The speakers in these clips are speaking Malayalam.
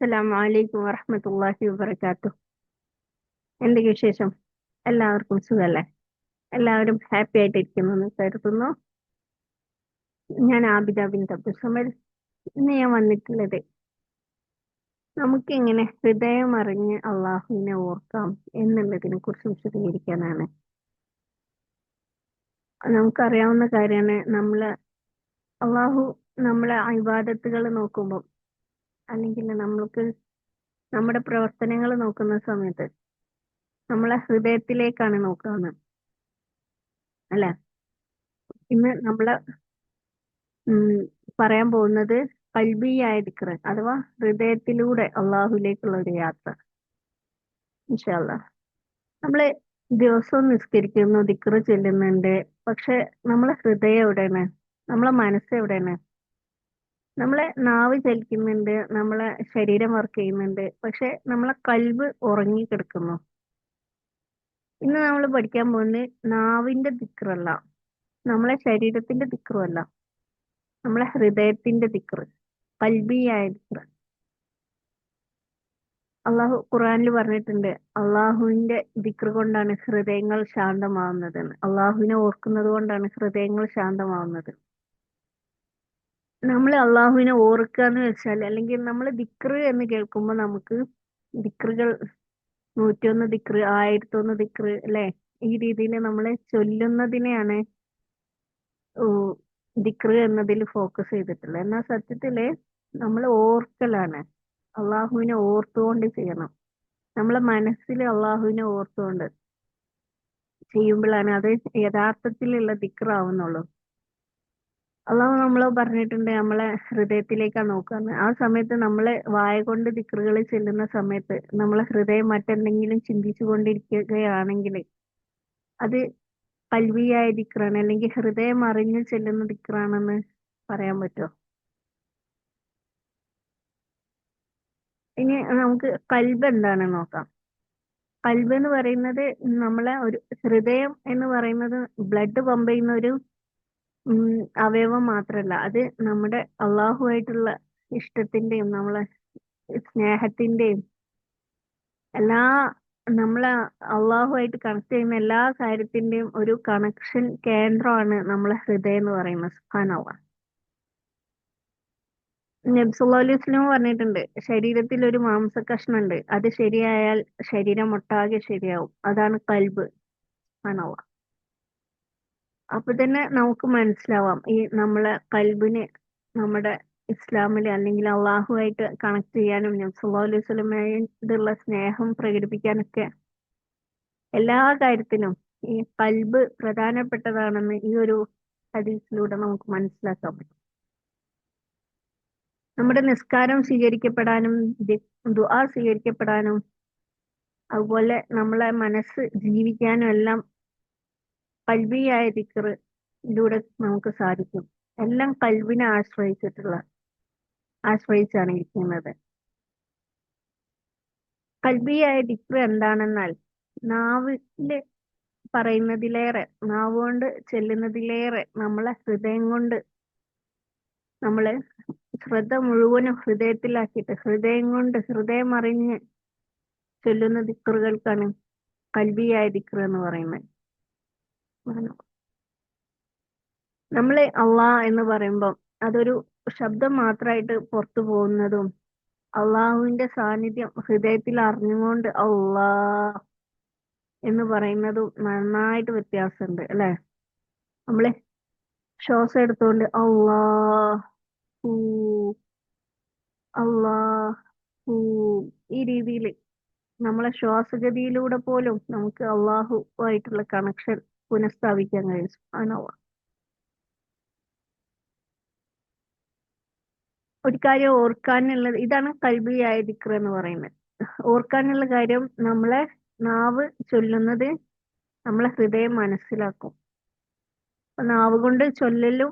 അസ്സലാമു അലൈക്കും വറഹ്മത്തുള്ളാഹി വബറകാതുഹു എന്തൊക്കെ വിശേഷം? എല്ലാവർക്കും സുഖല്ലേ? എല്ലാവരും ഹാപ്പി ആയിട്ടിരിക്കുന്നു എന്ന് കരുതുന്നു. ഞാൻ ആബിദ ബിൻ ഇന്ന് ഞാൻ വന്നിട്ടുള്ളത് നമുക്ക് എങ്ങനെ ഹൃദയം അറിഞ്ഞ് അള്ളാഹുവിനെ ഓർക്കാം എന്നുള്ളതിനെ കുറിച്ച് വിശദീകരിക്കാനാണ്. നമുക്കറിയാവുന്ന കാര്യമാണ് നമ്മൾ അള്ളാഹു നമ്മളെ ഇബാദത്തുകൾ നോക്കുമ്പോൾ അല്ലെങ്കിൽ നമ്മൾക്ക് നമ്മുടെ പ്രവർത്തനങ്ങൾ നോക്കുന്ന സമയത്ത് നമ്മളെ ഹൃദയത്തിലേക്കാണ് നോക്കുന്നത് അല്ല ഇന്ന് നമ്മളെ പറയാൻ പോകുന്നത് കൽബിയായ ദിക്ർ അഥവാ ഹൃദയത്തിലൂടെ അള്ളാഹുലേക്കുള്ള ഒരു യാത്ര. ഇൻഷാല്ല നമ്മൾ ദിവസവും നിസ്കരിക്കുന്നു ദിക്ർ ചെല്ലുന്നുണ്ട്. പക്ഷെ നമ്മളെ ഹൃദയം എവിടെയാണ്? നമ്മളെ മനസ്സ് എവിടെയാണ്? നമ്മളെ നാവ് ചലിക്കുന്നുണ്ട് നമ്മളെ ശരീരം വർക്ക് ചെയ്യുന്നുണ്ട് പക്ഷെ നമ്മളെ കൽവ് ഉറങ്ങി കിടക്കുന്നു. ഇന്ന് നമ്മൾ പഠിക്കാൻ പോകുന്നത് നാവിന്റെ ദിക്റല്ല നമ്മളെ ശരീരത്തിന്റെ ദിക്റുമല്ല നമ്മളെ ഹൃദയത്തിന്റെ ദിക്റ് കൽബിയായ ദിക്റ്. അള്ളാഹു ഖുറാനിൽ പറഞ്ഞിട്ടുണ്ട് അള്ളാഹുവിന്റെ ദിക്റ് കൊണ്ടാണ് ഹൃദയങ്ങൾ ശാന്തമാവുന്നത് അള്ളാഹുവിനെ ഓർക്കുന്നത് കൊണ്ടാണ് ഹൃദയങ്ങൾ ശാന്തമാവുന്നത്. നമ്മൾ അള്ളാഹുവിനെ ഓർക്കുക എന്ന് വെച്ചാൽ അല്ലെങ്കിൽ നമ്മൾ ദിക്ർ എന്ന് കേൾക്കുമ്പോൾ നമുക്ക് ദിക്റുകൾ നൂറ്റിയൊന്ന് ദിക്റ് ആയിരത്തൊന്ന് ദിക്ർ അല്ലെ? ഈ രീതിയിൽ നമ്മൾ ചൊല്ലുന്നതിനെയാണ് ദിക്ർ എന്നതിൽ ഫോക്കസ് ചെയ്തിട്ടുള്ളത്. എന്നാൽ സത്യത്തിൽ നമ്മൾ ഓർക്കലാണ്. അള്ളാഹുവിനെ ഓർത്തുകൊണ്ട് ചെയ്യണം. നമ്മളെ മനസ്സിൽ അള്ളാഹുവിനെ ഓർത്തുകൊണ്ട് ചെയ്യുമ്പോഴാണ് അത് യഥാർത്ഥത്തിലുള്ള ദിക്റാവുന്നുള്ളൂ. അള്ളാഹു നമ്മളെ പറഞ്ഞിട്ടുണ്ട് നമ്മളെ ഹൃദയത്തിലേക്കാണ് നോക്കാന്ന്. ആ സമയത്ത് നമ്മളെ വായ കൊണ്ട് ദിക്റുകൾ ചെല്ലുന്ന സമയത്ത് നമ്മളെ ഹൃദയം മറ്റെന്തെങ്കിലും ചിന്തിച്ചു കൊണ്ടിരിക്കുകയാണെങ്കിൽ അത് കൽവിയായ ദിക്റാണ്. അല്ലെങ്കിൽ ഹൃദയം അറിഞ്ഞു ചെല്ലുന്ന ദിക്റാണെന്ന് പറയാൻ പറ്റുമോ ഇനി നമുക്ക് കൽബ് എന്താണെന്ന് നോക്കാം. കൽബ് എന്ന് പറയുന്നത് നമ്മളെ ഒരു ഹൃദയം എന്ന് പറയുന്നത് ബ്ലഡ് പമ്പ് ചെയ്യുന്ന ഒരു അവയവം മാത്രമല്ല അത് നമ്മുടെ അള്ളാഹുവായിട്ടുള്ള ഇഷ്ടത്തിന്റെയും നമ്മളെ സ്നേഹത്തിന്റെയും എല്ലാ നമ്മളെ അള്ളാഹുമായിട്ട് കണക്ട് ചെയ്യുന്ന എല്ലാ കാര്യത്തിന്റെയും ഒരു കണക്ഷൻ കേന്ദ്രമാണ് നമ്മളെ ഹൃദയം എന്ന് പറയുന്നത്. സുഹാനവ നബ്സുല്ലാ അലൈഹി വസ്ലം പറഞ്ഞിട്ടുണ്ട് ശരീരത്തിൽ ഒരു മാംസ കഷ്ണുണ്ട് അത് ശരിയായാൽ ശരീരം ഒട്ടാകെ ശരിയാവും. അതാണ് കൽബ്. സുഹാനവ അപ്പൊ തന്നെ നമുക്ക് മനസ്സിലാവാം. ഈ നമ്മളെ കൽബിന് നമ്മുടെ ഇസ്ലാമിൽ അല്ലെങ്കിൽ അള്ളാഹുമായിട്ട് കണക്ട് ചെയ്യാനും നബ്സുല്ലാ അലൈഹി സ്വലമായിട്ടുള്ള സ്നേഹം പ്രകടിപ്പിക്കാനൊക്കെ എല്ലാ കാര്യത്തിനും ഈ കൽബ് പ്രധാനപ്പെട്ടതാണെന്ന് ഈ ഒരു ഹദീസിലൂടെ നമുക്ക് മനസ്സിലാക്കാൻ പറ്റും. നമ്മുടെ നിസ്കാരം സ്വീകരിക്കപ്പെടാനും ദുആ സ്വീകരിക്കപ്പെടാനും അതുപോലെ നമ്മളെ മനസ്സ് ജീവിക്കാനും എല്ലാം കൽബിയായ ദിക്കറിലൂടെ നമുക്ക് സാധിക്കും. എല്ലാം കൽവിനെ ആശ്രയിച്ചിട്ടുള്ള ആശ്രയിച്ചാണ് ഇരിക്കുന്നത്. കൽബിയായ ദിക്ർ എന്താണെന്നാൽ നാവിൽ പറയുന്നതിലേറെ നാവ് കൊണ്ട് ചെല്ലുന്നതിലേറെ നമ്മളെ ഹൃദയം കൊണ്ട് നമ്മൾ ശ്രദ്ധ മുഴുവനും ഹൃദയത്തിലാക്കിയിട്ട് ഹൃദയം കൊണ്ട് ഹൃദയം അറിഞ്ഞ് ചൊല്ലുന്ന ദിക്കറുകൾക്കാണ് കൽബിയായ ദിക്റ് എന്ന് പറയുന്നത്. നമ്മൾ അള്ളാ എന്ന് പറയുമ്പം അതൊരു ശബ്ദം മാത്രമായിട്ട് പുറത്തു പോകുന്നതും അള്ളാഹുവിന്റെ സാന്നിധ്യം ഹൃദയത്തിൽ അറിഞ്ഞുകൊണ്ട് അള്ളാ എന്ന് പറയുന്നതും നന്നായിട്ട് വ്യത്യാസമുണ്ട് അല്ലെ? നമ്മളെ ശ്വാസം എടുത്തുകൊണ്ട് അള്ളാ അള്ളാ ഈ രീതിയിൽ നമ്മളെ ശ്വാസഗതിയിലൂടെ പോലും നമുക്ക് അള്ളാഹു ആയിട്ടുള്ള കണക്ഷൻ പുനഃസ്ഥാപിക്കാൻ കഴിയും സുബ്ഹാനല്ലാഹ് ഒരു കാര്യം ഓർക്കാനുള്ളത് ഇതാണ് കൽബിയായ ദിക്ർ എന്ന് പറയുന്നത്. ഓർക്കാനുള്ള കാര്യം നമ്മളെ നാവ് ചൊല്ലുന്നത് നമ്മളെ ഹൃദയം മനസ്സിലാക്കും. നാവ് കൊണ്ട് ചൊല്ലലും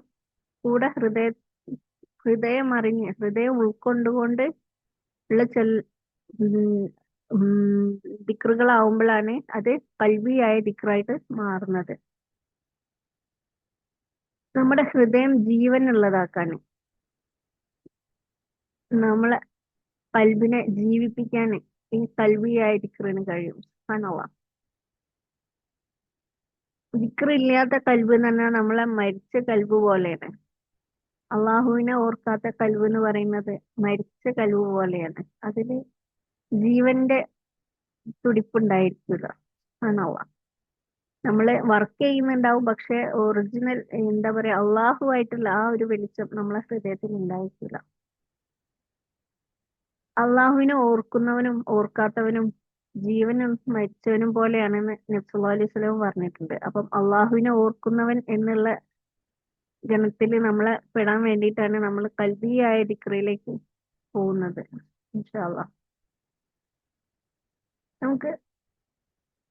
കൂടെ ഹൃദയ ഹൃദയം അറിഞ്ഞ് ഹൃദയം ഉൾക്കൊണ്ടുകൊണ്ട് ഉള്ള ചൊൽ ദിക്റുകളാവുമ്പോഴാണ് അത് കൽവിയായ ദിക്റായിട്ട് മാറുന്നത്. നമ്മുടെ ഹൃദയം ജീവനുള്ളതാക്കാൻ നമ്മളെ കൽബിനെ ജീവിപ്പിക്കാൻ ഈ കൽവിയായ ദിക്റിന് കഴിയും. സുബ്ഹാനല്ലാഹ് ദിക്റില്ലാത്ത കൽബ് എന്ന് പറഞ്ഞാൽ നമ്മളെ മരിച്ച കൽബ് പോലെയാണ്. അള്ളാഹുവിനെ ഓർക്കാത്ത കൽവ് എന്ന് പറയുന്നത് മരിച്ച കൽവ് പോലെയാണ്. അതിൽ ജീവന്റെ തുടിപ്പുണ്ടായിരിക്കില്ല സുബ്ഹാനല്ലാഹ് നമ്മൾ വർക്ക് ചെയ്യുന്നുണ്ടാവും പക്ഷെ ഒറിജിനൽ എന്താ പറയാ അള്ളാഹുവായിട്ടുള്ള ആ ഒരു വെളിച്ചം നമ്മളെ ഹൃദയത്തിൽ ഉണ്ടായിരിക്കില്ല. അള്ളാഹുവിനെ ഓർക്കുന്നവനും ഓർക്കാത്തവനും ജീവനും മരിച്ചവനും പോലെയാണെന്ന് നബ്സുല്ലാ അലൈഹി സ്വലം പറഞ്ഞിട്ടുണ്ട്. അപ്പം അള്ളാഹുവിനെ ഓർക്കുന്നവൻ എന്നുള്ള ഗണത്തിൽ നമ്മളെ പെടാൻ വേണ്ടിയിട്ടാണ് നമ്മൾ കൽബിയായ ഡിക്രിയിലേക്ക് പോകുന്നത് ഇൻഷാ ഇൻഷാല്ലാ നമുക്ക്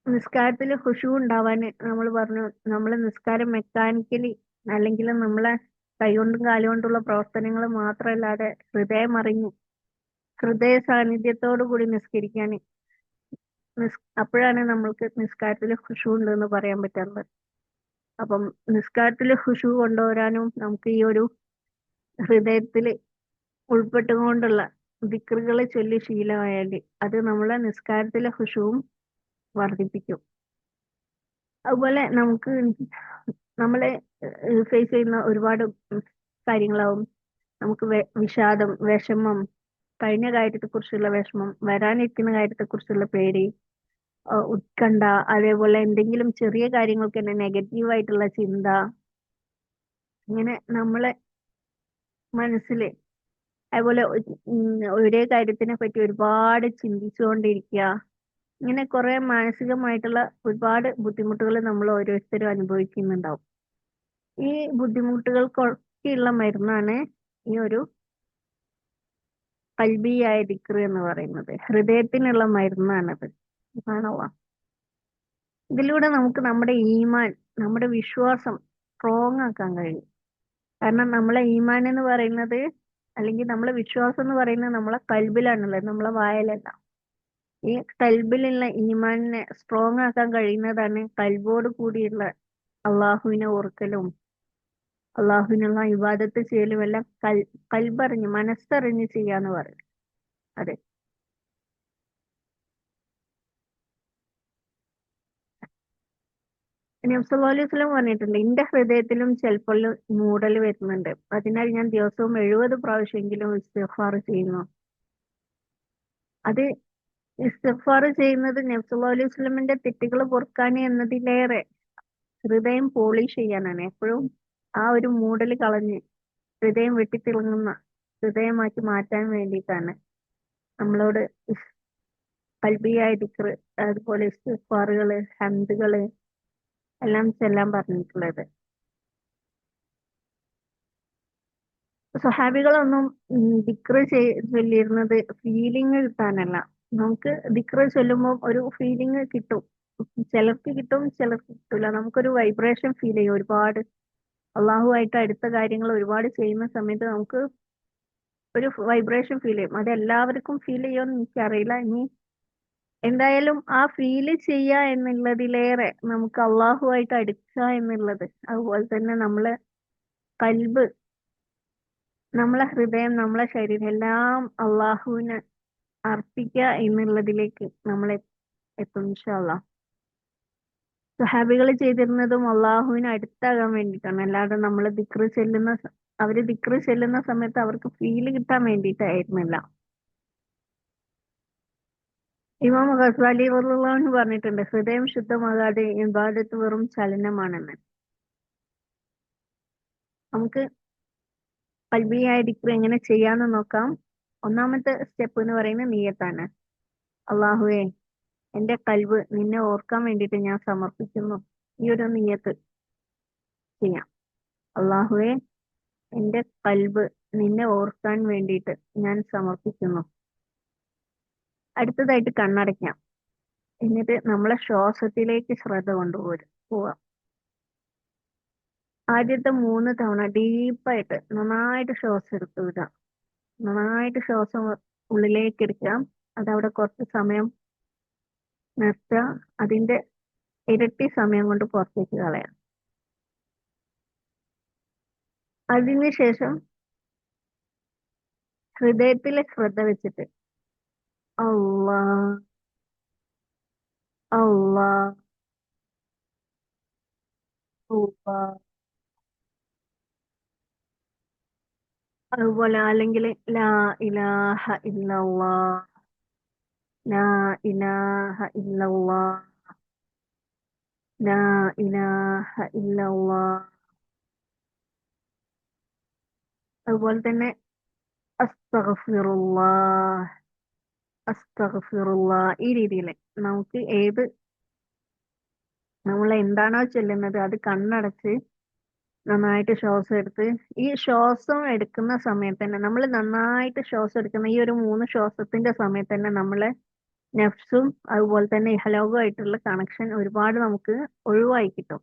നിസ്കാരത്തിൽ ഹുഷു ഉണ്ടാവാൻ നമ്മൾ പറഞ്ഞു നമ്മൾ നിസ്കാരം മെക്കാനിക്കലി അല്ലെങ്കിൽ നമ്മളെ കൈകൊണ്ടും കാലുകൊണ്ടുള്ള പ്രവർത്തനങ്ങൾ മാത്രമല്ലാതെ ഹൃദയം അറിഞ്ഞ് ഹൃദയ സാന്നിധ്യത്തോടു കൂടി നിസ്കരിക്കാൻ നിസ് അപ്പോഴാണ് നമ്മൾക്ക് നിസ്കാരത്തിൽ ഹുഷു ഉണ്ടെന്ന് പറയാൻ പറ്റുന്നത്. അപ്പം നിസ്കാരത്തിൽ ഹുഷു കൊണ്ടുവരാനും നമുക്ക് ഈ ഒരു ഹൃദയത്തിൽ ഉൾപ്പെട്ടുകൊണ്ടുള്ള ദിക്റുകൾ ചൊല്ലി ശീലമായാൽ അത് നമ്മളെ നിസ്കാരത്തിലെ ഹുഷവും വർദ്ധിപ്പിക്കും. അതുപോലെ നമുക്ക് നമ്മളെ ഫേസ് ചെയ്യുന്ന ഒരുപാട് കാര്യങ്ങളാവും. നമുക്ക് വിഷാദം വിഷമം കഴിഞ്ഞ കാര്യത്തെ കുറിച്ചുള്ള വിഷമം വരാനിരിക്കുന്ന കാര്യത്തെ കുറിച്ചുള്ള പേടി ഉത്കണ്ഠ അതേപോലെ എന്തെങ്കിലും ചെറിയ കാര്യങ്ങൾക്ക് തന്നെ നെഗറ്റീവ് ആയിട്ടുള്ള ചിന്ത. ഇങ്ങനെ നമ്മളെ മനസ്സിൽ അതുപോലെ ഒരേ കാര്യത്തിനെ പറ്റി ഒരുപാട് ചിന്തിച്ചുകൊണ്ടിരിക്കുക ഇങ്ങനെ കുറെ മാനസികമായിട്ടുള്ള ഒരുപാട് ബുദ്ധിമുട്ടുകൾ നമ്മൾ ഓരോരുത്തരും അനുഭവിക്കുന്നുണ്ടാവും. ഈ ബുദ്ധിമുട്ടുകൾക്കൊക്കെയുള്ള മരുന്നാണ് ഈ ഒരു കൽബിയായ ദിക്ർ എന്ന് പറയുന്നത്. ഹൃദയത്തിനുള്ള മരുന്നാണത്. ആണോ? ഇതിലൂടെ നമുക്ക് നമ്മുടെ ഈമാൻ നമ്മുടെ വിശ്വാസം സ്ട്രോങ് ആക്കാൻ കഴിയും. കാരണം നമ്മളെ ഈമാൻ എന്ന് പറയുന്നത് അല്ലെങ്കിൽ നമ്മളെ വിശ്വാസം എന്ന് പറയുന്നത് നമ്മളെ കൽബിലാണുള്ളത് നമ്മളെ വായലല്ല. ഈ കൽബിലുള്ള ഈമാനിനെ സ്ട്രോങ് ആക്കാൻ കഴിയുന്നതാണ് കൽബോട് കൂടിയുള്ള അള്ളാഹുവിനെ ഓർക്കലും അള്ളാഹുവിനുള്ള ഇബാദത്ത് ചെയ്യലും എല്ലാം കൽ കൽബറിഞ്ഞ് മനസ്സറിഞ്ഞ് ചെയ്യാന്ന് പറയും അതെ. നബ്സല്ലാ വസ്ലം പറഞ്ഞിട്ടുണ്ട് എന്റെ ഹൃദയത്തിലും ചിലപ്പോൾ മൂടൽ വരുന്നുണ്ട്. അതിനാൽ ഞാൻ ദിവസവും എഴുപത് പ്രാവശ്യമെങ്കിലും ഇസ്തിഗ്ഫാർ ചെയ്യുന്നു. അത് ഇസ്തിഗ്ഫാർ ചെയ്യുന്നത് നബ്സല്ലാ അലൈഹി വസ്ലമിന്റെ തെറ്റുകൾ പൊറുക്കാൻ എന്നതിലേറെ ഹൃദയം പോളിഷ് ചെയ്യാനാണ്. എപ്പോഴും ആ ഒരു മൂടൽ കളഞ്ഞ് ഹൃദയം വെട്ടിത്തിളങ്ങുന്ന ഹൃദയമാക്കി മാറ്റാൻ വേണ്ടിയിട്ടാണ് നമ്മളോട് കൽബിയായ ദിക്ർ അതുപോലെ ഇസ്തിഗ്ഫാറുകൾ ഹംദുകൾ എല്ലാം ചെല്ലാൻ പറഞ്ഞിട്ടുള്ളത്. സ്വഹാബികളൊന്നും ദിക്ർ ചൊല്ലിയിരുന്നത് ഫീലിംഗ് കിട്ടാനല്ല. നമുക്ക് ദിക്ര ചൊല്ലുമ്പോൾ ഒരു ഫീലിംഗ് കിട്ടും. ചിലർക്ക് കിട്ടും ചിലർക്ക് കിട്ടില്ല നമുക്കൊരു വൈബ്രേഷൻ ഫീൽ ചെയ്യും. ഒരുപാട് അള്ളാഹുമായിട്ട് അടുത്ത കാര്യങ്ങൾ ഒരുപാട് ചെയ്യുന്ന സമയത്ത് നമുക്ക് ഒരു വൈബ്രേഷൻ ഫീൽ ചെയ്യും. അത് എല്ലാവർക്കും ഫീൽ ചെയ്യുമെന്ന് എനിക്കറിയില്ല. ഇനി എന്തായാലും ആ ഫീൽ ചെയ്യുക എന്നുള്ളതിലേറെ നമുക്ക് അള്ളാഹുമായിട്ട് അടുക്കുക എന്നുള്ളത്. അതുപോലെ തന്നെ നമ്മളെ കൽബ് നമ്മളെ ഹൃദയം നമ്മളെ ശരീരം എല്ലാം അള്ളാഹുവിന് അർപ്പിക്കുക എന്നുള്ളതിലേക്ക് നമ്മളെ എത്തും ഇൻഷാല്ലാ സുഹാബികൾ ചെയ്തിരുന്നതും അള്ളാഹുവിന് അടുത്താകാൻ വേണ്ടിയിട്ടാണ്. അല്ലാതെ നമ്മൾ ദിക്റ് ചെല്ലുന്ന അവർ ദിക്റ് ചെല്ലുന്ന സമയത്ത് അവർക്ക് ഫീൽ കിട്ടാൻ വേണ്ടിയിട്ടായിരുന്നില്ല. ഇമാം ഖസാലി റളിയല്ലാഹു പറഞ്ഞിട്ടുണ്ട് ഹൃദയം ശുദ്ധമാകാതെ ഇബാദത്ത് വെറും ചലനമാണെന്ന്. നമുക്ക് കൽബിയായ ദിക്ർ എങ്ങനെ ചെയ്യാന്ന് നോക്കാം. ഒന്നാമത്തെ സ്റ്റെപ്പ് എന്ന് പറയുന്നത് നീയത്താണ്. അള്ളാഹുവേ എന്റെ കൽബ് നിന്നെ ഓർക്കാൻ വേണ്ടിയിട്ട് ഞാൻ സമർപ്പിക്കുന്നു. ഈ ഒരു നീയത്ത് ചെയ്യാം. അള്ളാഹുവെ എന്റെ കൽബ് നിന്നെ ഓർക്കാൻ വേണ്ടിയിട്ട് ഞാൻ സമർപ്പിക്കുന്നു. അടുത്തതായിട്ട് കണ്ണടയ്ക്കാം. എന്നിട്ട് നമ്മളെ ശ്വാസത്തിലേക്ക് ശ്രദ്ധ കൊണ്ടുപോരും പോവാം. ആദ്യത്തെ മൂന്ന് തവണ ഡീപ്പായിട്ട് നന്നായിട്ട് ശ്വാസം എടുത്തു വിടാം. നന്നായിട്ട് ശ്വാസം ഉള്ളിലേക്ക് എടുക്കാം. അതവിടെ കുറച്ച് സമയം നിർത്തുക. അതിന്റെ ഇരട്ടി സമയം കൊണ്ട് പുറത്തേക്ക് കളയാം. അതിനുശേഷം ഹൃദയത്തിലെ ശ്രദ്ധ വെച്ചിട്ട് അള്ളാ അള്ളാ അള്ളാ അതുപോലെ അല്ലെങ്കിൽ ലാ ഇലാഹ ഇല്ലല്ലാ ലാ ഇലാഹ ഇല്ലല്ലാ ലാ ഇലാഹ ഇല്ലല്ലാ അതുപോലെ തന്നെ അസ്തഗ്ഫിറുല്ലാഹ്. അസ്തഗ്ഫിറുല്ലാഹ് ഈ രീതിയിൽ നമുക്ക് ഏത് നമ്മൾ എന്താണോ ചൊല്ലുന്നത് അത് കണ്ണടച്ച് നന്നായിട്ട് ശ്വാസം എടുത്ത് ഈ ശ്വാസം എടുക്കുന്ന സമയത്ത് തന്നെ നമ്മൾ നന്നായിട്ട് ശ്വാസം എടുക്കുന്ന ഈ ഒരു മൂന്ന് ശ്വാസത്തിന്റെ സമയത്ത് തന്നെ നമ്മളെ നെഫ്സും അതുപോലെ തന്നെ ഇഹലോകമായിട്ടുള്ള കണക്ഷൻ ഒരുപാട് നമുക്ക് ഒഴിവായി കിട്ടും.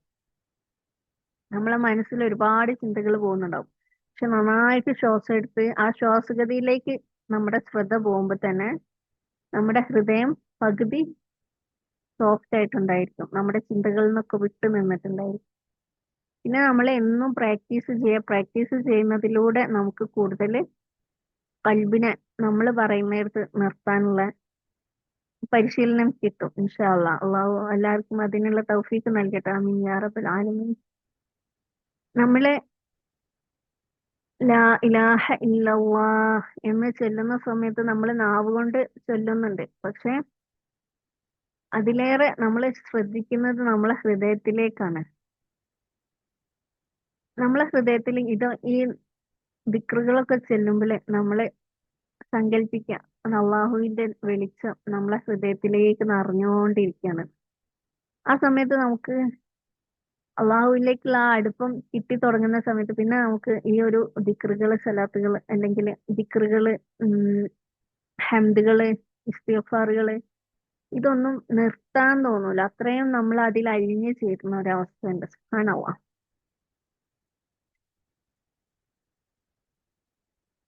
നമ്മളെ മനസ്സിൽ ഒരുപാട് ചിന്തകൾ പോകുന്നുണ്ടാവും. പക്ഷെ നന്നായിട്ട് ശ്വാസം എടുത്ത് ആ ശ്വാസഗതിയിലേക്ക് നമ്മുടെ ശ്രദ്ധ പോകുമ്പോൾ തന്നെ നമ്മുടെ ഹൃദയം പകുതി സോഫ്റ്റ് ആയിട്ടുണ്ടായിരിക്കും. നമ്മുടെ ചിന്തകളിൽ നിന്നൊക്കെ വിട്ടു നിന്നിട്ടുണ്ടായിരിക്കും. പിന്നെ നമ്മൾ എന്നും പ്രാക്ടീസ് ചെയ്യുക പ്രാക്ടീസ് ചെയ്യുന്നതിലൂടെ നമുക്ക് കൂടുതൽ കൽബിനെ നമ്മൾ പറയുന്നിടത്ത് നിർത്താനുള്ള പരിശീലനം കിട്ടും ഇൻഷാല്ല അള്ളാഹു എല്ലാവർക്കും അതിനുള്ള തൗഫീക്ക് നൽകട്ടെ. ആമീൻ യാ റബ്ബൽ ആലമീൻ. നമ്മൾ ലാ ഇലാഹ ഇല്ലല്ലാഹ് എന്ന് ചൊല്ലുന്ന സമയത്ത് നമ്മൾ നാവ് കൊണ്ട് ചൊല്ലുന്നുണ്ട്. പക്ഷെ അതിലേറെ നമ്മൾ ശ്രദ്ധിക്കുന്നത് നമ്മളെ ഹൃദയത്തിലേക്കാണ്. നമ്മളെ ഹൃദയത്തിൽ ഇത് ഈ ദിക്റുകളൊക്കെ ചെല്ലുമ്പോൾ നമ്മൾ സങ്കല്പിക്കുക അത് അള്ളാഹുവിന്റെ വെളിച്ചം നമ്മളെ ഹൃദയത്തിലേക്ക് നിറഞ്ഞുകൊണ്ടിരിക്കുകയാണ് ആ സമയത്ത് നമുക്ക് അള്ളാഹുവിലേക്കുള്ള ആ അടുപ്പം കിട്ടി തുടങ്ങുന്ന സമയത്ത് പിന്നെ നമുക്ക് ഈ ഒരു ദിക്റുകൾ സലാത്തുകൾ അല്ലെങ്കിൽ ദിക്റുകൾ ഹംദുകൾ ഇസ്തിഫാറുകൾ ഇതൊന്നും നിർത്താൻ തോന്നൂല. അത്രയും നമ്മൾ അതിൽ അഴിഞ്ഞു ചേരുന്ന ഒരവസ്ഥ ഉണ്ട്.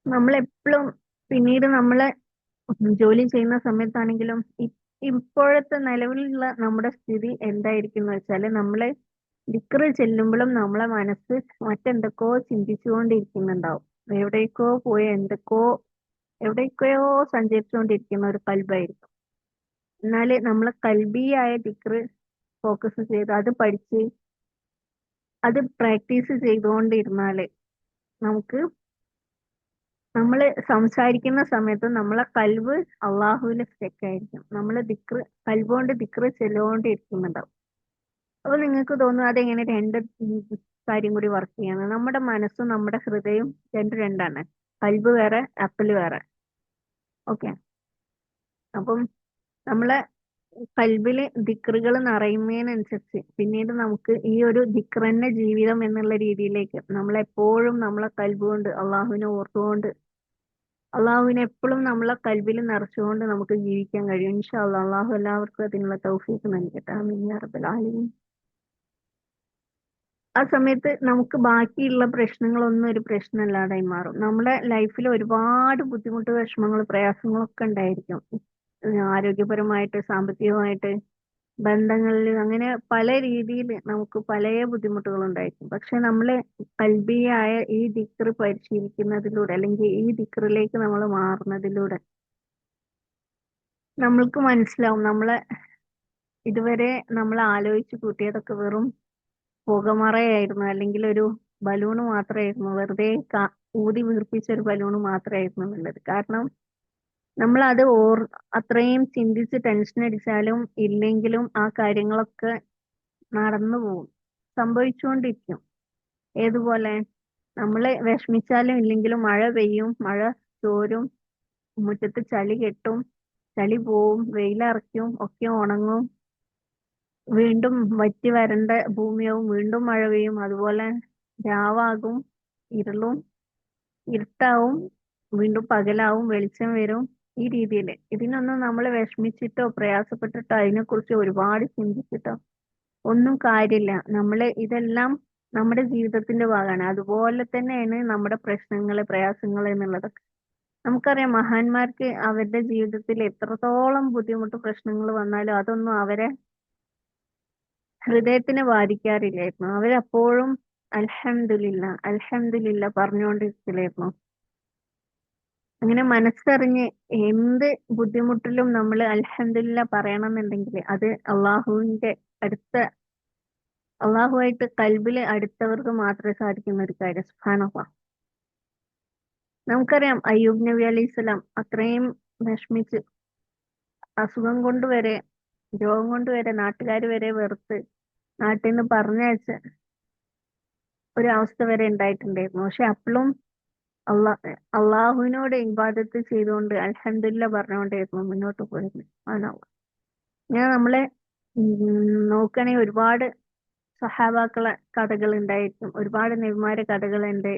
നമ്മൾ എപ്പോഴും പിന്നീട് നമ്മൾ ജോലി ചെയ്യുന്ന സമയത്താണെങ്കിലും ഇപ്പോഴത്തെ നിലവിലുള്ള നമ്മുടെ സ്ഥിതി എന്തായിരിക്കും എന്ന് വെച്ചാൽ നമ്മൾ ദിക്റ് ചെല്ലുമ്പോഴും നമ്മളെ മനസ്സ് മറ്റെന്തൊക്കെയോ ചിന്തിച്ചുകൊണ്ടിരിക്കുന്നുണ്ടാവും. എവിടേക്കോ പോയി എന്തൊക്കെയോ എവിടേക്കോ സഞ്ചരിച്ചുകൊണ്ടിരിക്കുന്ന ഒരു കൽബായിരിക്കും. എന്നാൽ നമ്മൾ കൽബിയായ ദിക്റ് ഫോക്കസ് ചെയ്ത് അത് പഠിച്ച് അത് പ്രാക്ടീസ് ചെയ്തുകൊണ്ടിരുന്നാൽ നമുക്ക് നമ്മൾ സംസാരിക്കുന്ന സമയത്ത് നമ്മളെ കൽവ് അള്ളാഹുവിൽ സ്റ്റെക്കായിരിക്കും നമ്മൾ ദിക്റ് കൽവുകൊണ്ട് ദിക്റ് ചെല്ലുകൊണ്ടിരിക്കുന്നുണ്ടാവും. അപ്പൊ നിങ്ങൾക്ക് തോന്നും അതെങ്ങനെ രണ്ട് കാര്യം കൂടി വർക്ക് ചെയ്യാണ്. നമ്മുടെ മനസ്സും നമ്മുടെ ഹൃദയം രണ്ട് രണ്ടാണ്. കൽബ് വേറെ അപ്പിൾ വേറെ. ഓക്കെ അപ്പം നമ്മളെ കൽബിൽ ദിക്റുകൾ നിറയുന്നതിനനുസരിച്ച് പിന്നീട് നമുക്ക് ഈ ഒരു ദിക്റന്നെ ജീവിതം എന്നുള്ള രീതിയിലേക്ക് നമ്മളെപ്പോഴും നമ്മളെ കൽബ് കൊണ്ട് അള്ളാഹുവിനെ ഓർത്തുകൊണ്ട് അള്ളാഹുവിനെ എപ്പോഴും നമ്മളെ കൽബിൽ നിറച്ചുകൊണ്ട് നമുക്ക് ജീവിക്കാൻ കഴിയും. ഇൻഷാ അള്ളാഹ്. എല്ലാവർക്കും അതിനുള്ള തൗഫീക്ക് നൽകട്ടെ. ആലമീൻ. ആ സമയത്ത് നമുക്ക് ബാക്കിയുള്ള പ്രശ്നങ്ങളൊന്നും ഒരു പ്രശ്നമല്ലാതായി മാറും. നമ്മുടെ ലൈഫിൽ ഒരുപാട് ബുദ്ധിമുട്ട് വിഷമങ്ങൾ പ്രയാസങ്ങളൊക്കെ ഉണ്ടായിരിക്കും. ആരോഗ്യപരമായിട്ട് സാമ്പത്തികമായിട്ട് ബന്ധങ്ങളിൽ അങ്ങനെ പല രീതിയിൽ നമുക്ക് പല ബുദ്ധിമുട്ടുകൾ ഉണ്ടായിരിക്കും പക്ഷെ നമ്മൾ കൽബിയായ ഈ ദിക്റ് പരിശീലിക്കുന്നതിലൂടെ അല്ലെങ്കിൽ ഈ ദിക്റിലേക്ക് നമ്മൾ മാറുന്നതിലൂടെ നമ്മൾക്ക് മനസ്സിലാവും നമ്മളെ ഇതുവരെ നമ്മൾ ആലോചിച്ച് കൂട്ടിയതൊക്കെ വെറും പുകമറയായിരുന്നു. അല്ലെങ്കിൽ ഒരു ബലൂണ് മാത്രമായിരുന്നു. വെറുതെ ഊതി വീർപ്പിച്ച ഒരു ബലൂണ് മാത്രമായിരുന്നു എന്നുള്ളത് കാരണം നമ്മൾ അത് ഓർ അത്രയും ചിന്തിച്ച് ടെൻഷൻ അടിച്ചാലും ഇല്ലെങ്കിലും ആ കാര്യങ്ങളൊക്കെ നടന്നു പോകും. സംഭവിച്ചുകൊണ്ടിരിക്കും. ഏതുപോലെ? നമ്മൾ വിഷമിച്ചാലും ഇല്ലെങ്കിലും മഴ പെയ്യും. മഴ ചോരും. മുറ്റത്ത് ചളി കെട്ടും. ചളി പോവും. വെയിലറയ്ക്കും. ഒക്കെ ഉണങ്ങും. വീണ്ടും വറ്റി വരണ്ട ഭൂമിയാവും. വീണ്ടും മഴ പെയ്യും. അതുപോലെ രാവാകും ഇരുളും ഇരുട്ടാവും വീണ്ടും പകലാവും വെളിച്ചം വരും ഈ രീതിയിൽ ഇതിനൊന്നും നമ്മൾ വിഷമിച്ചിട്ടോ പ്രയാസപ്പെട്ടിട്ടോ അതിനെക്കുറിച്ച് ഒരുപാട് ചിന്തിച്ചിട്ടോ ഒന്നും കാര്യമില്ല. നമ്മൾ ഇതെല്ലാം നമ്മുടെ ജീവിതത്തിന്റെ ഭാഗമാണ്. അതുപോലെ തന്നെയാണ് നമ്മുടെ പ്രശ്നങ്ങൾ പ്രയാസങ്ങൾ എന്നുള്ളത് നമുക്കറിയാം മഹാന്മാർക്ക് അവരുടെ ജീവിതത്തിൽ എത്രത്തോളം ബുദ്ധിമുട്ട് പ്രശ്നങ്ങൾ വന്നാലും അതൊന്നും അവരെ ഹൃദയത്തിനെ ബാധിക്കാറില്ലായിരുന്നു. അവരപ്പോഴും അൽഹംദുലില്ല അൽഹംദുലില്ല പറഞ്ഞുകൊണ്ടിരിക്കലായിരുന്നു. അങ്ങനെ മനസ്സറിഞ്ഞ് എന്ത് ബുദ്ധിമുട്ടിലും നമ്മൾ അൽഹംദുലില്ല പറയണമെന്നുണ്ടെങ്കിൽ അത് അള്ളാഹുവിന്റെ അടുത്ത അള്ളാഹുവായിട്ട് കൽബിൽ അടുത്തവർക്ക് മാത്രമേ സാധിക്കുന്ന ഒരു കാര്യം സുഹാനഹ നമുക്കറിയാം അയ്യൂബ് നബി അലൈഹി സ്വലാം അത്രയും വിഷമിച്ച് അസുഖം കൊണ്ട് വരെ രോഗം കൊണ്ട് വരെ നാട്ടുകാർ വരെ വെറുത്ത് നാട്ടിൽ നിന്ന് പറഞ്ഞയച്ച ഒരു അവസ്ഥ വരെ ഉണ്ടായിട്ടുണ്ടായിരുന്നു പക്ഷെ അപ്പോഴും അള്ളാ അള്ളാഹുവിനോട് ഇബാദത്ത് ചെയ്തുകൊണ്ട് അൽഹംദുലില്ലാ പറഞ്ഞുകൊണ്ടായിരുന്നു മുന്നോട്ട് പോയത്. ആണാവുക ഞാൻ നമ്മളെ നോക്കണേ ഒരുപാട് സഹാബാക്കളെ കഥകൾ ഉണ്ടായിരിക്കും ഒരുപാട് നബിമാരെ കഥകളുണ്ട്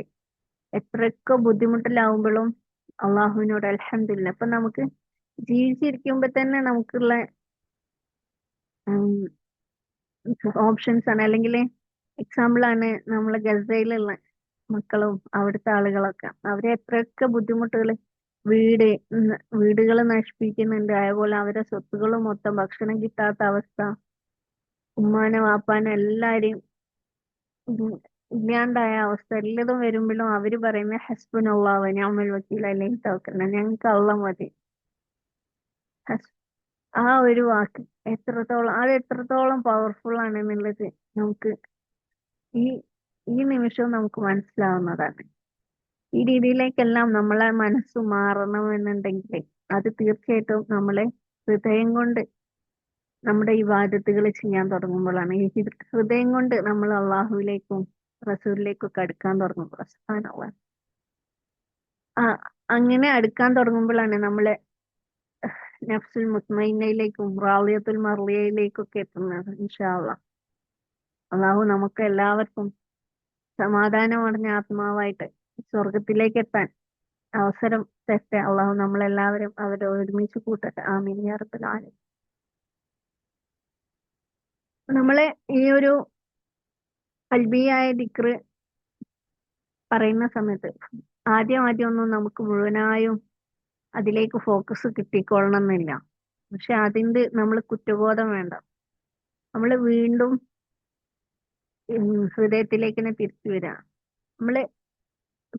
എത്രയൊക്കെ ബുദ്ധിമുട്ടിലാവുമ്പോഴും അള്ളാഹുവിനോട് അൽഹംദുലില്ല. അപ്പൊ നമുക്ക് ജീവിച്ചിരിക്കുമ്പോ തന്നെ നമുക്കുള്ള ഓപ്ഷൻസ് ആണ്. അല്ലെങ്കിൽ എക്സാമ്പിൾ ആണ് നമ്മളെ ഗസയിലുള്ള മക്കളും അവിടുത്തെ ആളുകളൊക്കെ. അവരെ എത്രയൊക്കെ ബുദ്ധിമുട്ടുകൾ വീട് വീടുകൾ നശിപ്പിക്കുന്നുണ്ട്. അതേപോലെ അവരെ സ്വത്തുകൾ മൊത്തം ഭക്ഷണം കിട്ടാത്ത അവസ്ഥ ഉമ്മാനെ വാപ്പാനെ എല്ലാരെയും ഇല്ലാണ്ടായ അവസ്ഥ എല്ലതും വരുമ്പോഴും അവർ പറയുന്ന ഹസ്ബുനല്ലാഹ് ഞാൻ വക്കീൽ അല്ലെങ്കിൽ തവക്കൽന ഞങ്ങൾക്ക് അള്ള മതി. ആ ഒരു വാക്ക്. എത്രത്തോളം അത് എത്രത്തോളം പവർഫുൾ ആണ് എന്നുള്ളത് നമുക്ക് ഈ ഈ നിമിഷം നമുക്ക് മനസ്സിലാവുന്നതാണ്. ഈ രീതിയിലേക്കെല്ലാം നമ്മളെ മനസ്സ് മാറണമെന്നുണ്ടെങ്കിൽ അത് തീർച്ചയായിട്ടും നമ്മളെ ഹൃദയം കൊണ്ട് നമ്മുടെ ഈ വാദത്തുകൾ ചെയ്യാൻ തുടങ്ങുമ്പോഴാണ്. ഈ ഹൃദയം കൊണ്ട് നമ്മൾ അള്ളാഹുവിലേക്കും റസൂലിലേക്കും ഒക്കെ അടുക്കാൻ തുടങ്ങുമ്പോൾ. അങ്ങനെ അടുക്കാൻ തുടങ്ങുമ്പോഴാണ് നമ്മളെ നഫ്സുൽ മുത്മയിനയിലേക്കും റാളിയത്തുൽ മർലിയയിലേക്കൊക്കെ എത്തുന്നത് ഇൻഷാ അള്ളാഹ് നമുക്ക് എല്ലാവർക്കും സമാധാനം അടഞ്ഞ ആത്മാവായിട്ട് സ്വർഗത്തിലേക്ക് എത്താൻ അവസരം തരട്ടെ. അള്ളാഹു നമ്മളെല്ലാവരും അവരെ ഒരുമിച്ച് കൂട്ടട്ടെ. ആമീൻ. റബ്ബൽ നമ്മളെ ഈ ഒരു അൽബിയായ ദിക്റ് പറയുന്ന സമയത്ത് ആദ്യം ആദ്യം ഒന്നും നമുക്ക് മുഴുവനായും അതിലേക്ക് ഫോക്കസ് കിട്ടിക്കൊള്ളണം എന്നില്ല പക്ഷെ അതിന്റെ നമ്മൾ കുറ്റബോധം വേണ്ട. നമ്മൾ വീണ്ടും ഹൃദയത്തിലേക്ക് തന്നെ തിരിച്ചു വരിക നമ്മൾ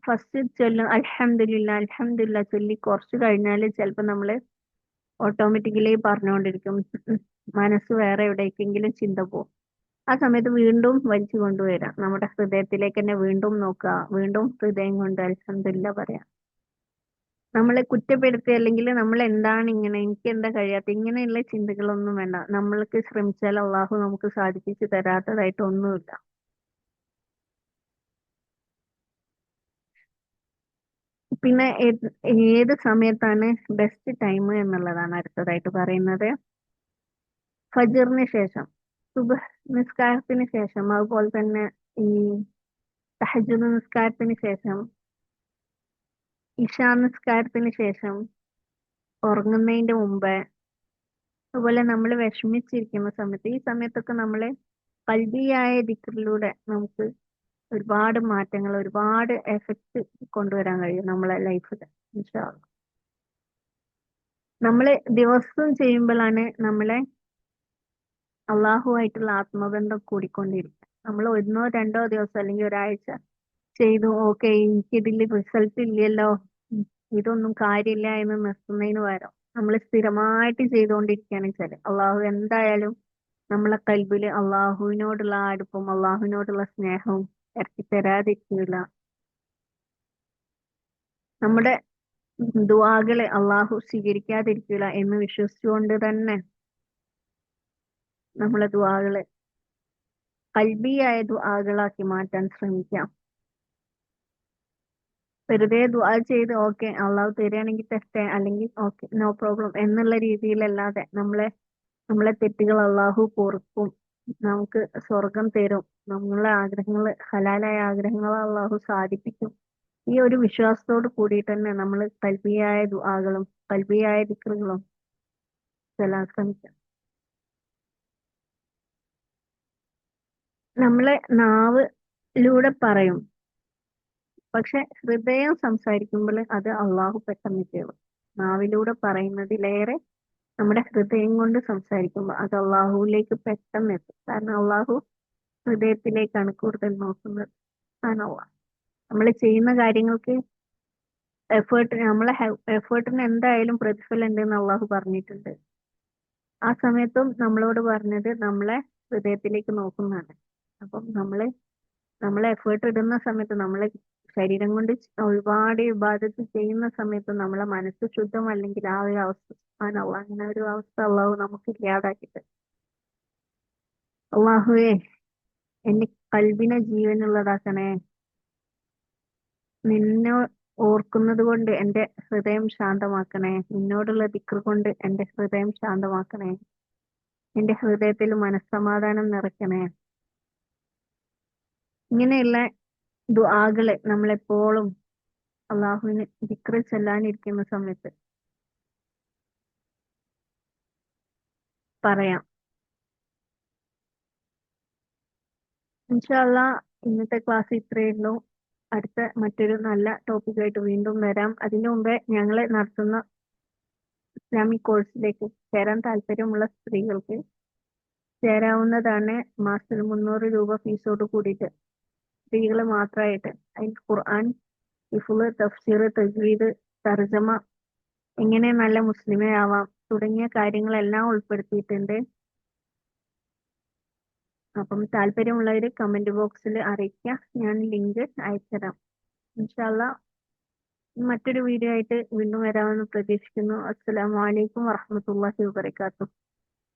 ഫസ്റ്റ് ചൊല്ലും അൽഹംദുലില്ല അൽഹംദുലില്ല ചൊല്ലി കുറച്ച് കഴിഞ്ഞാൽ ചിലപ്പോൾ നമ്മൾ ഓട്ടോമാറ്റിക്കലി പറഞ്ഞുകൊണ്ടിരിക്കും മനസ്സ് വേറെ എവിടേക്കെങ്കിലും ചിന്ത പോകും ആ സമയത്ത് വീണ്ടും വലിച്ചു കൊണ്ടുവരാം. നമ്മുടെ ഹൃദയത്തിലേക്ക് തന്നെ വീണ്ടും നോക്കുക വീണ്ടും ഹൃദയം കൊണ്ട് അൽഹംദുലില്ല പറയാം. നമ്മളെ കുറ്റപ്പെടുത്തി അല്ലെങ്കിൽ നമ്മൾ എന്താണ് ഇങ്ങനെ എനിക്ക് എന്താ കഴിയാത്ത ഇങ്ങനെയുള്ള ചിന്തകളൊന്നും വേണ്ട. നമ്മൾക്ക് ശ്രമിച്ചാൽ അള്ളാഹു നമുക്ക് സാധിപ്പിച്ച് തരാത്തതായിട്ട് ഒന്നുമില്ല. പിന്നെ ഏത് സമയത്താണ് ബെസ്റ്റ് ടൈം എന്നുള്ളതാണ് അടുത്തതായിട്ട് പറയുന്നത്. ഫജറിന് ശേഷം സുബ നിസ്കാരത്തിന് ശേഷം അതുപോലെ തന്നെ ഈ തഹജുദ് നിസ്കാരത്തിന് ശേഷം ഇഷാ നിസ്കാരത്തിന് ശേഷം ഉറങ്ങുന്നതിന്റെ മുമ്പ് അതുപോലെ നമ്മൾ വിഷമിച്ചിരിക്കുന്ന സമയത്ത് ഈ സമയത്തൊക്കെ നമ്മൾ കൽബിയായ ദിക്കറിലൂടെ നമുക്ക് ഒരുപാട് മാറ്റങ്ങൾ ഒരുപാട് എഫക്ട് കൊണ്ടുവരാൻ കഴിയും നമ്മളെ ലൈഫിൽ നമ്മൾ ദിവസവും ചെയ്യുമ്പോഴാണ് നമ്മളെ അള്ളാഹുവായിട്ടുള്ള ആത്മബന്ധം കൂടിക്കൊണ്ടിരിക്കുക. നമ്മൾ ഒന്നോ രണ്ടോ ദിവസം അല്ലെങ്കിൽ ഒരാഴ്ച ചെയ്തു. ഓക്കെ എനിക്കിതിൽ റിസൾട്ട് ഇല്ലല്ലോ. ഇതൊന്നും കാര്യമില്ല എന്ന് നിർത്തുന്നതിന് പകരം നമ്മൾ സ്ഥിരമായിട്ട് ചെയ്തുകൊണ്ടിരിക്കുകയാണ് വെച്ചാൽ അള്ളാഹു എന്തായാലും നമ്മളെ കൽബിൽ അള്ളാഹുവിനോടുള്ള അടുപ്പം അള്ളാഹുവിനോടുള്ള സ്നേഹവും ഇറക്കി തരാതിരിക്കില്ല നമ്മുടെ ദുവാകളെ അള്ളാഹു സ്വീകരിക്കാതിരിക്കില്ല എന്ന് വിശ്വസിച്ചുകൊണ്ട് തന്നെ നമ്മളെ ദുവാകളെ കൽബിയായ ദുആകളാക്കി മാറ്റാൻ ശ്രമിക്കാം. വെറുതെ ദുആ ചെയ്ത് ഓക്കെ അള്ളാഹു തരികയാണെങ്കിൽ തെറ്റേ അല്ലെങ്കിൽ ഓക്കെ നോ പ്രോബ്ലം എന്നുള്ള രീതിയിലല്ലാതെ നമ്മളെ നമ്മളെ തെറ്റുകൾ അള്ളാഹു പൊറുക്കും. നമുക്ക് സ്വർഗം തരും. നമ്മളെ ആഗ്രഹങ്ങൾ ഹലാലായ ആഗ്രഹങ്ങൾ അള്ളാഹു സാധിപ്പിക്കും. ഈ ഒരു വിശ്വാസത്തോട് കൂടിയിട്ട് തന്നെ നമ്മൾ കൽബിയായ ദുആകളും കൽബിയായ ദിക്റുകളും ശ്രമിക്കാം. നമ്മളെ നാവ് ലൂടെ പറയും പക്ഷെ ഹൃദയം സംസാരിക്കുമ്പോൾ അത് അള്ളാഹു പെട്ടെന്ന് കേൾക്കും നാവിലൂടെ പറയുന്നതിലേറെ നമ്മുടെ ഹൃദയം കൊണ്ട് സംസാരിക്കുമ്പോൾ അത് അള്ളാഹുവിലേക്ക് പെട്ടെന്ന് എത്തും കാരണം അള്ളാഹു ഹൃദയത്തിലേക്കാണ് കൂടുതൽ നോക്കുന്നത്. നമ്മൾ ചെയ്യുന്ന കാര്യങ്ങൾക്ക് എഫേർട്ട് നമ്മളെ എഫേർട്ടിന് എന്തായാലും പ്രതിഫലം ഉണ്ടെന്ന് അള്ളാഹു പറഞ്ഞിട്ടുണ്ട്. ആ സമയത്തും നമ്മളോട് പറഞ്ഞത് നമ്മളെ ഹൃദയത്തിലേക്ക് നോക്കുന്നതാണ്. അപ്പം നമ്മൾ നമ്മളെ എഫേർട്ട് ഇടുന്ന സമയത്ത് നമ്മളെ ശരീരം കൊണ്ട് ഒരുപാട് ഇബാദത്ത് ചെയ്യുന്ന സമയത്ത് നമ്മളെ മനസ്സ് ശുദ്ധമല്ലെങ്കിൽ ആ ഒരു അവസ്ഥ സുബ്ഹാനല്ലാഹ് അങ്ങനെ ഒരു അവസ്ഥ അള്ളാഹു നമുക്ക് ഇല്ലാതാക്കിട്ട്. അള്ളാഹുവേ എന്റെ കൽബിനെ ജീവനുള്ളതാക്കണേ. നിന്നെ ഓർക്കുന്നത് കൊണ്ട് എന്റെ ഹൃദയം ശാന്തമാക്കണേ. നിന്നോടുള്ള ദിക്ർ കൊണ്ട് എന്റെ ഹൃദയം ശാന്തമാക്കണേ. എന്റെ ഹൃദയത്തിൽ മനസ്സമാധാനം നിറയ്ക്കണേ. ഇങ്ങനെയുള്ള ദുആകൾ നമ്മളെപ്പോഴും അള്ളാഹുവിന് ദിക്ർ ചെല്ലാനിരിക്കുന്ന സമയത്ത് പറയാം. ഇൻഷാല്ല ഇന്നത്തെ ക്ലാസ് ഇത്രയേ ഉള്ളൂ. അടുത്ത മറ്റൊരു നല്ല ടോപ്പിക്കായിട്ട് വീണ്ടും വരാം. അതിനു മുമ്പേ ഞങ്ങൾ നടത്തുന്ന ഇസ്ലാമിക് കോഴ്സിലേക്ക് ചേരാൻ താല്പര്യമുള്ള സ്ത്രീകൾക്ക് ചേരാവുന്നതാണ് മാസത്തിൽ മുന്നൂറ് രൂപ ഫീസോട് കൂടിയിട്ട്. സ്ത്രീകൾ മാത്രമായിട്ട് അതിൽ ഖുർആൻ ഇഫുൾ തഫ്സീർ തജ്വീദ് തർജമ എങ്ങനെ നല്ല മുസ്ലിമേ ആവാം തുടങ്ങിയ കാര്യങ്ങളെല്ലാം ഉൾപ്പെടുത്തിയിട്ടുണ്ട്. അപ്പം താല്പര്യമുള്ളവർ കമന്റ് ബോക്സിൽ അറിയിക്കുക ഞാൻ ലിങ്ക് അയച്ചുതരാം. ഇൻഷാല്ല മറ്റൊരു വീഡിയോ ആയിട്ട് വീണ്ടും വരാമെന്ന് പ്രതീക്ഷിക്കുന്നു. അസ്സലാമു അലൈക്കും വറഹ്മത്തുള്ളാഹി വബറകാതുഹു.